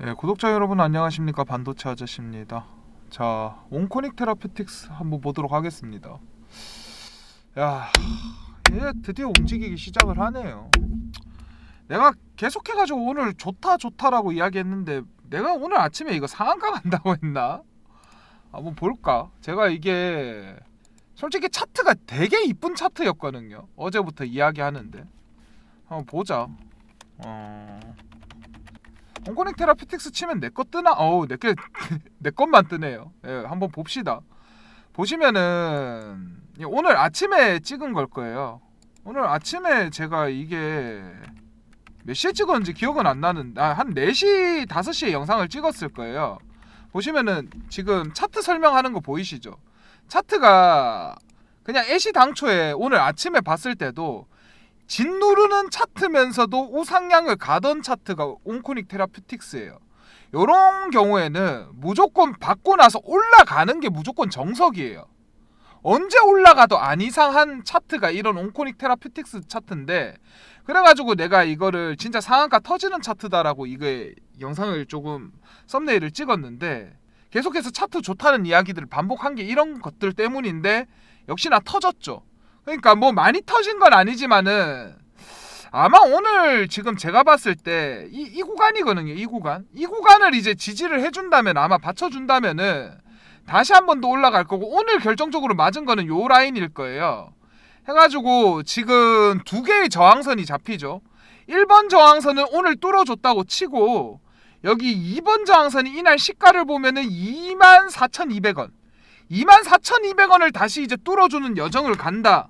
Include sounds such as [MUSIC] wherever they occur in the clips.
네, 구독자 여러분 안녕하십니까 반도체 아저씨입니다. 자, 온코닉 테라피틱스 한번 보도록 하겠습니다. 야, 얘 드디어 움직이기 시작을 하네요. 내가 계속해가지고 오늘 좋다 좋다라고 이야기했는데 내가 오늘 아침에 이거 상한가 간다고 했나? 한번 볼까? 제가 이게 솔직히 차트가 되게 이쁜 차트였거든요. 어제부터 이야기하는데 한번 보자. 어. 온코닉 테라피틱스 치면 내 거 뜨나? 어우 내게 [LAUGHS] 내 것만 뜨네요. 예, 한번 봅시다. 보시면은 이 오늘 아침에 찍은 걸 거예요. 오늘 아침에 제가 이게 몇 시에 찍었는지 기억은 안 나는데 아, 한 4시 5시에 영상을 찍었을 거예요. 보시면은 지금 차트 설명하는 거 보이시죠? 차트가 그냥 애시 당초에 오늘 아침에 봤을 때도 짓누르는 차트면서도 우상향을 가던 차트가 온코닉 테라피틱스예요. 요런 경우에는 무조건 받고 나서 올라가는 게 무조건 정석이에요. 언제 올라가도 안 이상한 차트가 이런 온코닉 테라피틱스 차트인데 그래가지고 내가 이거를 진짜 상한가 터지는 차트다라고 이게 영상을 조금 썸네일을 찍었는데 계속해서 차트 좋다는 이야기들을 반복한 게 이런 것들 때문인데 역시나 터졌죠. 그러니까 뭐 많이 터진 건 아니지만은 아마 오늘 지금 제가 봤을 때 이 이 구간이거든요. 이 구간. 이 구간을 이제 지지를 해준다면 아마 받쳐준다면은 다시 한 번 더 올라갈 거고 오늘 결정적으로 맞은 거는 요 라인일 거예요. 해가지고 지금 두 개의 저항선이 잡히죠. 1번 저항선은 오늘 뚫어줬다고 치고 여기 2번 저항선이 이날 시가를 보면은 24,200원. 24,200원을 다시 이제 뚫어주는 여정을 간다.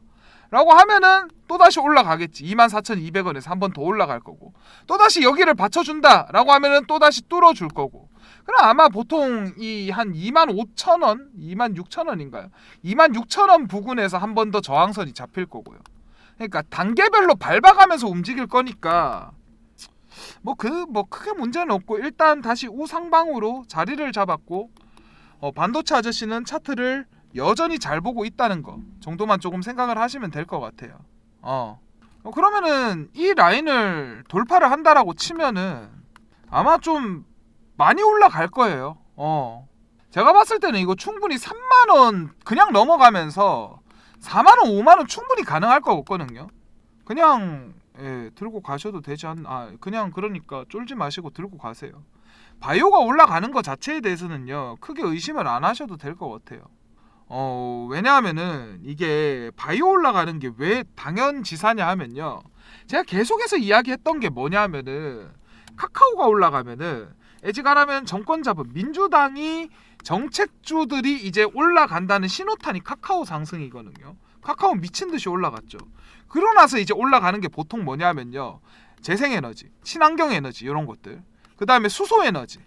라고 하면은 또다시 올라가겠지. 24,200원에서 한 번 더 올라갈 거고. 또다시 여기를 받쳐준다. 라고 하면은 또다시 뚫어줄 거고. 그럼 아마 보통 이 한 25,000원? 26,000원인가요? 26,000원 부근에서 한 번 더 저항선이 잡힐 거고요. 그러니까 단계별로 밟아가면서 움직일 거니까 뭐그뭐 크게 문제는 없고 일단 다시 우상방으로 자리를 잡았고 어, 반도체 아저씨는 차트를 여전히 잘 보고 있다는 거 정도만 조금 생각을 하시면 될 것 같아요. 어. 어, 그러면은 이 라인을 돌파를 한다라고 치면은 아마 좀 많이 올라갈 거예요. 어. 제가 봤을 때는 이거 충분히 3만 원 그냥 넘어가면서 4만 원, 5만 원 충분히 가능할 거 같거든요. 그냥 예, 들고 가셔도 되지 않 아, 그냥 그러니까 쫄지 마시고 들고 가세요. 바이오가 올라가는 것 자체에 대해서는요 크게 의심을 안 하셔도 될 것 같아요. 어 왜냐하면은 이게 바이오 올라 가는 게 왜 당연 지사냐 하면요 제가 계속해서 이야기했던 게 뭐냐면은 카카오가 올라가면은 애지가라면 정권 잡은 민주당이 정책주들이 이제 올라간다는 신호탄이 카카오 상승이거든요. 카카오 미친 듯이 올라갔죠. 그러고 나서 이제 올라가는 게 보통 뭐냐면요 재생에너지, 친환경 에너지 이런 것들. 그 다음에 수소 에너지.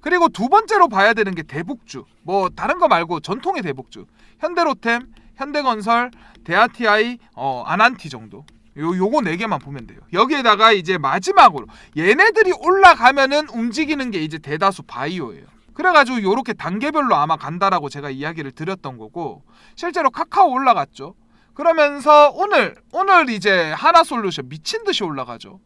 그리고 두 번째로 봐야 되는 게 대북주. 뭐 다른 거 말고 전통의 대북주. 현대로템, 현대건설, 대아티아이, 어, 아난티 정도. 요 요거 네 개만 보면 돼요. 여기에다가 이제 마지막으로 얘네들이 올라가면은 움직이는 게 이제 대다수 바이오예요. 그래가지고 요렇게 단계별로 아마 간다라고 제가 이야기를 드렸던 거고 실제로 카카오 올라갔죠. 그러면서 오늘 오늘 이제 하나솔루션 미친 듯이 올라가죠.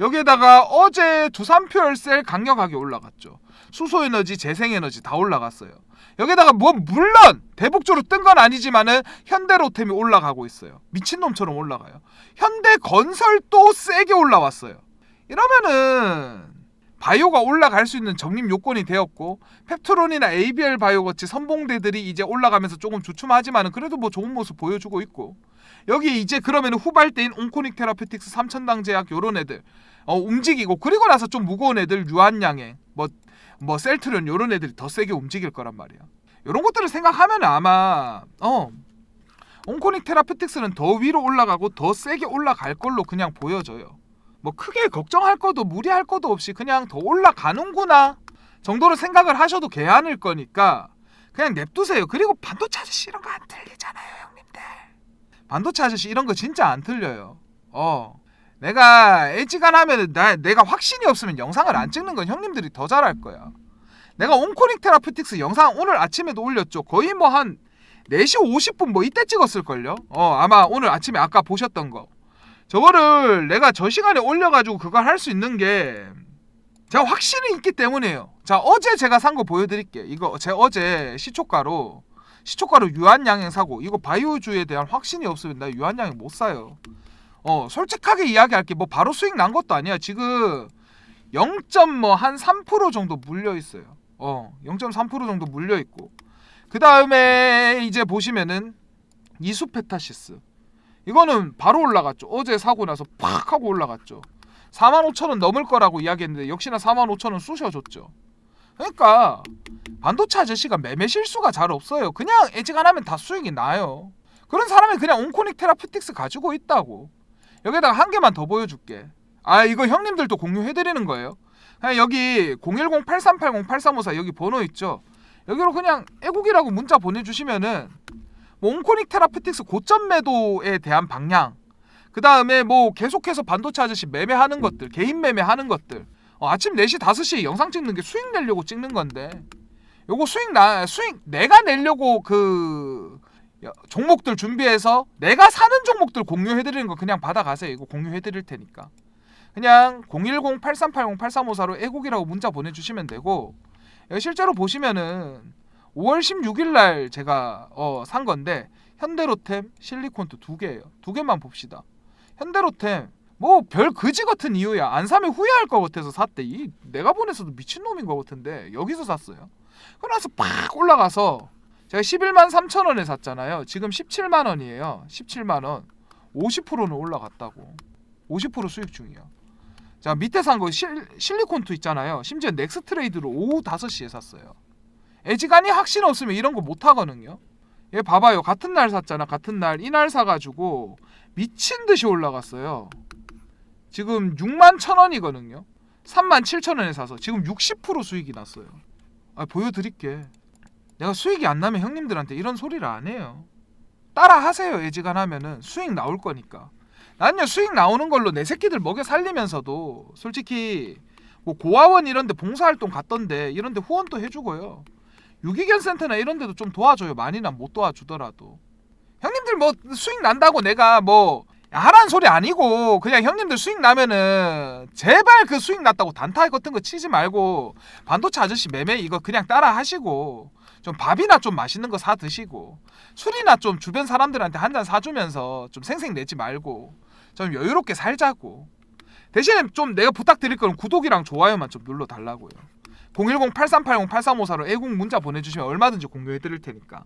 여기에다가 어제 두산퓨얼셀 강력하게 올라갔죠. 수소에너지, 재생에너지 다 올라갔어요. 여기다가 뭐 물론 대북주로 뜬 건 아니지만은 현대로템이 올라가고 있어요. 미친놈처럼 올라가요. 현대건설도 세게 올라왔어요. 이러면은 바이오가 올라갈 수 있는 적립 요건이 되었고 펩트론이나 ABL 바이오 같이 선봉대들이 이제 올라가면서 조금 주춤하지만은 그래도 뭐 좋은 모습 보여주고 있고 여기 이제 그러면 후발대인 온코닉 테라피틱스 삼천당 제약 요런 애들 어, 움직이고 그리고 나서 좀 무거운 애들 유한양행 뭐 뭐 셀트론 요런 애들이 더 세게 움직일 거란 말이야. 요런 것들을 생각하면 아마 어 온코닉 테라피틱스는 더 위로 올라가고 더 세게 올라갈 걸로 그냥 보여져요. 뭐 크게 걱정할 것도 무리할 것도 없이 그냥 더 올라가는구나 정도로 생각을 하셔도 개안일 거니까 그냥 냅두세요. 그리고 반도체 아저씨 이런 거안 틀리잖아요, 형님들. 반도체 아저씨 이런 거 진짜 안 틀려요. 어. 내가 애지간하면 나 내가 확신이 없으면 영상을 안 찍는 건 형님들이 더 잘할 거야. 내가 온코닉 테라피틱스 영상 오늘 아침에도 올렸죠. 거의 뭐 한 4시 50분 뭐 이때 찍었을 걸요. 어, 아마 오늘 아침에 아까 보셨던 거. 저거를 내가 저 시간에 올려 가지고 그걸 할 수 있는 게 제가 확신이 있기 때문이에요. 자 어제 제가 산 거 보여드릴게요. 이거 제 어제 시초가로 시초가로 유한양행 사고 이거 바이오주에 대한 확신이 없으면 나 유한양행 못 사요. 어 솔직하게 이야기할게 뭐 바로 수익 난 것도 아니야. 지금 0.뭐한 3% 정도 물려 있어요. 어 0.3% 정도 물려 있고 그 다음에 이제 보시면은 이수페타시스 이거는 바로 올라갔죠. 어제 사고 나서 팍 하고 올라갔죠. 45,000원 넘을 거라고 이야기했는데 역시나 45,000원 쑤셔줬죠. 그러니까 반도체 아저씨가 매매 실수가 잘 없어요. 그냥 애지간하면 다 수익이 나요. 그런 사람이 그냥 온코닉 테라피틱스 가지고 있다고. 여기다가 한 개만 더 보여줄게. 아 이거 형님들도 공유해드리는 거예요. 그냥 여기 010-8380-8354 여기 번호 있죠. 여기로 그냥 애국이라고 문자 보내주시면은 뭐 온코닉 테라피틱스 고점 매도에 대한 방향 그 다음에 뭐 계속해서 반도체 아저씨 매매하는 것들 개인 매매하는 것들 어, 아침 4시 5시에 영상 찍는 게 수익 내려고 찍는 건데 요거 수익 나 수익 내가 내려고 그 야, 종목들 준비해서 내가 사는 종목들 공유해 드리는 거 그냥 받아가세요. 이거 공유해 드릴 테니까. 그냥 010-8380-8354로 애국이라고 문자 보내주시면 되고 여기 실제로 보시면은 5월 16일 날 제가 어, 산 건데 현대로템 실리콘트 두 개예요. 두 개만 봅시다. 현대로템 뭐별 거지 같은 이유야. 안 사면 후회할 것 같아서 샀대. 이 내가 보내서도 미친놈인 것 같은데 여기서 샀어요. 그러나서 팍 올라가서 제가 11만 3천 원에 샀잖아요. 지금 17만 원이에요. 17만 원. 50%는 올라갔다고. 50% 수익 중이야 자 밑에 산 거 실리콘투 있잖아요. 심지어 넥스트레이드로 오후 5시에 샀어요. 애지간히 확신 없으면 이런 거 못 하거든요. 얘 봐봐요. 같은 날 샀잖아. 같은 날. 이날 사가지고 미친 듯이 올라갔어요. 지금 6만 천 원이거든요. 3만 7천 원에 사서 지금 60% 수익이 났어요. 아 보여드릴게. 내가 수익이 안 나면 형님들한테 이런 소리를 안 해요. 따라 하세요. 애지간하면은 수익 나올 거니까. 난요 수익 나오는 걸로 내 새끼들 먹여 살리면서도 솔직히 뭐 고아원 이런데 봉사활동 갔던데 이런데 후원도 해주고요. 유기견 센터나 이런데도 좀 도와줘요. 많이는 못 도와주더라도. 형님들 뭐 수익 난다고 내가 뭐 하라는 소리 아니고 그냥 형님들 수익 나면은 제발 그 수익 났다고 단타 같은 거 치지 말고 반도체 아저씨 매매 이거 그냥 따라 하시고 좀 밥이나 좀 맛있는 거 사 드시고 술이나 좀 주변 사람들한테 한 잔 사주면서 좀 생색 내지 말고 좀 여유롭게 살자고. 대신에 좀 내가 부탁드릴 거는 구독이랑 좋아요만 좀 눌러 달라고요. 010-8380-8354로 애국 문자 보내주시면 얼마든지 공유해 드릴 테니까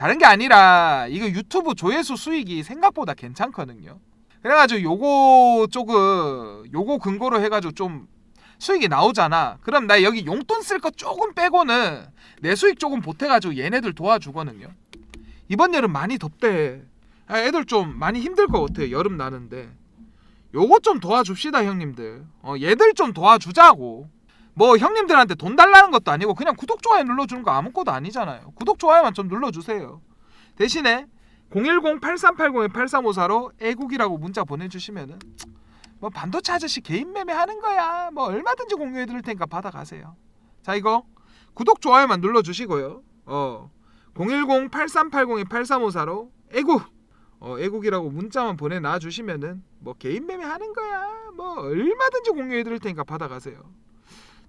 다른 게 아니라 이거 유튜브 조회수 수익이 생각보다 괜찮거든요. 그래가지고 요거 조금 요거 근거로 해가지고 좀 수익이 나오잖아. 그럼 나 여기 용돈 쓸 거 조금 빼고는 내 수익 조금 보태가지고 얘네들 도와주거든요. 이번 여름 많이 덥대. 아, 애들 좀 많이 힘들 것 같아요. 여름 나는데. 요거 좀 도와줍시다 형님들. 어, 얘들 좀 도와주자고. 뭐 형님들한테 돈 달라는 것도 아니고 그냥 구독 좋아요 눌러주는 거 아무것도 아니잖아요. 구독 좋아요만 좀 눌러주세요. 대신에 010-8380-8354로 애국이라고 문자 보내주시면은 뭐 반도체 아저씨 개인 매매 하는 거야. 뭐 얼마든지 공유해 드릴 테니까 받아가세요. 자 이거 구독 좋아요만 눌러주시고요. 어 010-8380-8354로 애국 어, 애국이라고 문자만 보내 놔 주시면은 뭐 개인 매매 하는 거야. 뭐 얼마든지 공유해 드릴 테니까 받아가세요.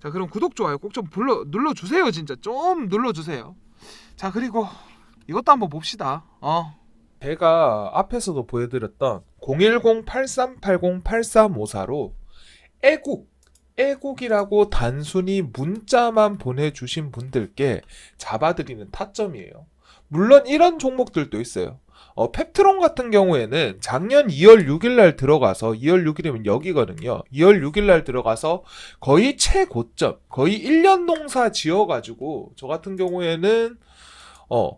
자 그럼 구독 좋아요 꼭 좀 눌러 주세요 진짜 좀 눌러 주세요 자 그리고 이것도 한번 봅시다 어 제가 앞에서도 보여드렸던 010-8380-8354로 애국 애국이라고 단순히 문자만 보내주신 분들께 잡아드리는 타점이에요. 물론 이런 종목들도 있어요. 어, 펩트론 같은 경우에는 작년 2월 6일 날 들어가서 2월 6일이면 여기거든요. 2월 6일 날 들어가서 거의 최고점, 거의 1년 농사 지어 가지고 저 같은 경우에는 어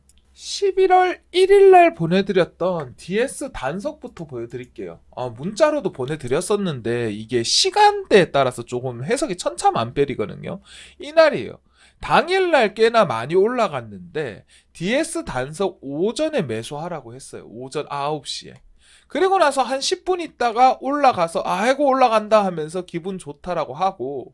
11월 1일 날 보내드렸던 DS 단석부터 보여드릴게요. 어, 문자로도 보내드렸었는데 이게 시간대에 따라서 조금 해석이 천차만별이거든요. 이날이에요. 당일날 꽤나 많이 올라갔는데 DS 단석 오전에 매수하라고 했어요. 오전 9시에. 그리고 나서 한 10분 있다가 올라가서 아이고 올라간다 하면서 기분 좋다라고 하고